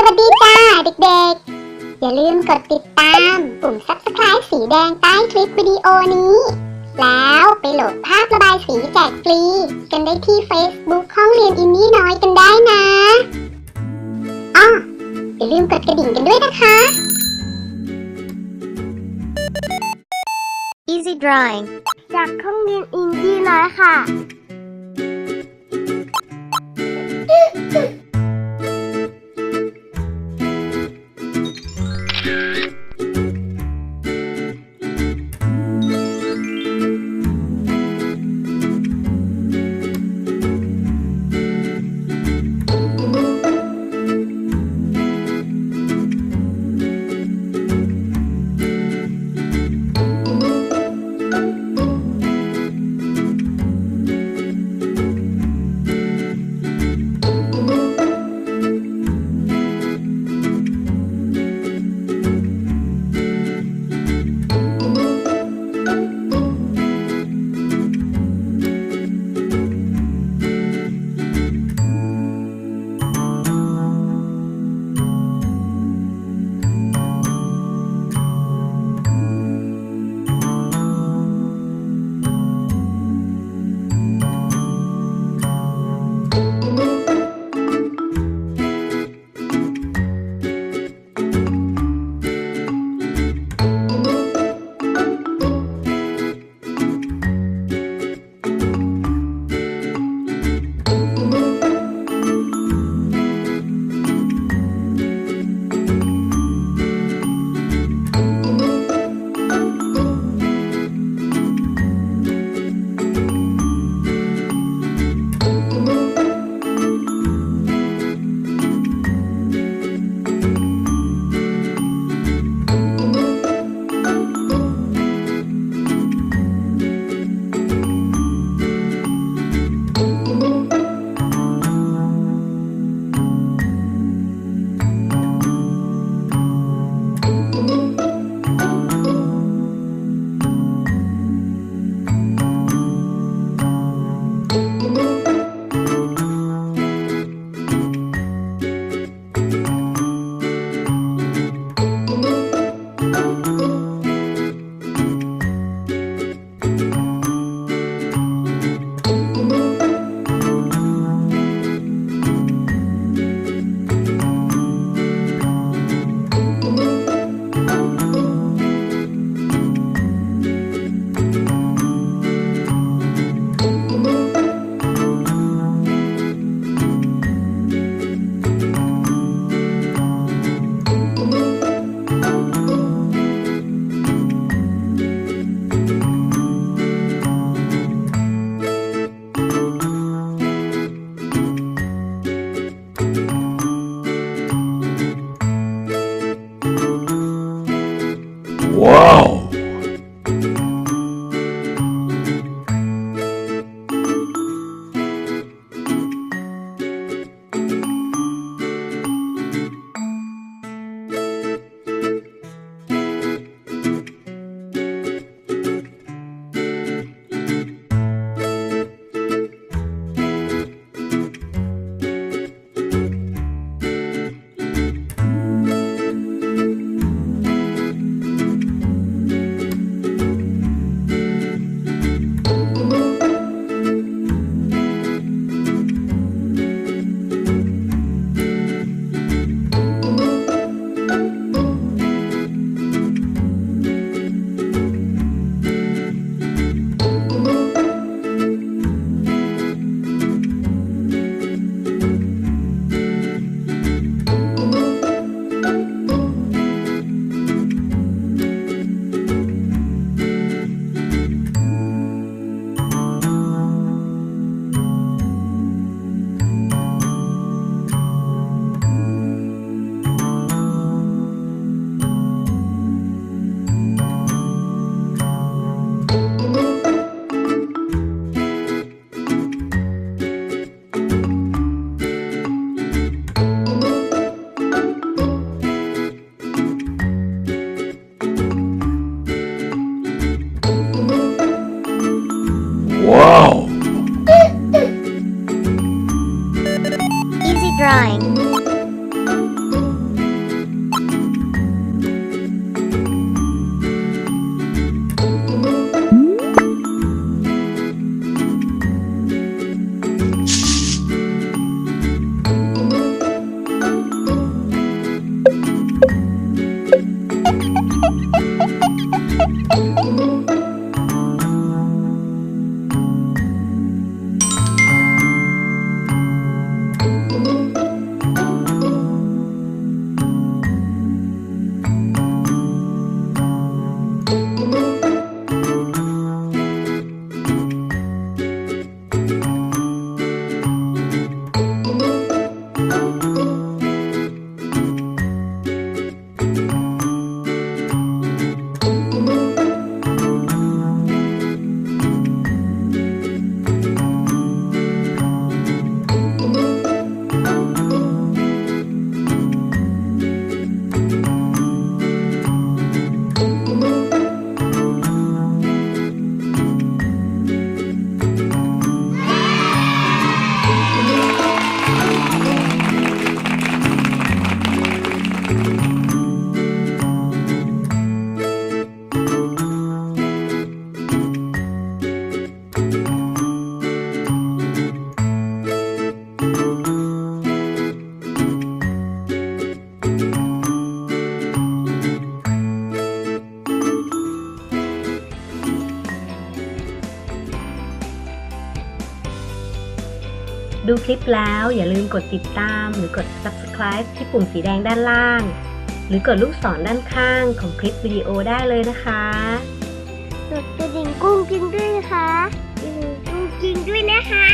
สวัสดีจ้าเด็กๆ อย่าลืมกดติดตามปุ่ม subscribe สีแดงใต้คลิปวิดีโอนี้ แล้วไปโหลดภาพระบายสีแจกฟรี กันได้ที่ Facebook ห้องเรียนอินนี่น้อยกันได้นะอ้ออย่าลืมกดกระดิ่งกันด้วยนะคะ Easy drawing. จากห้องเรียนอินดี้น้อยค่ะ ดูคลิปแล้วอย่าลืมกดติดตามหรือกด subscribe ที่ปุ่มสีแดงด้านล่าง หรือกดลูกศรด้านข้างของคลิปวิดีโอได้เลยนะคะกดกระดิ่งกุ้งกิ้งด้วยนะคะกระดิ่งกุ้งกิ้งด้วยนะคะ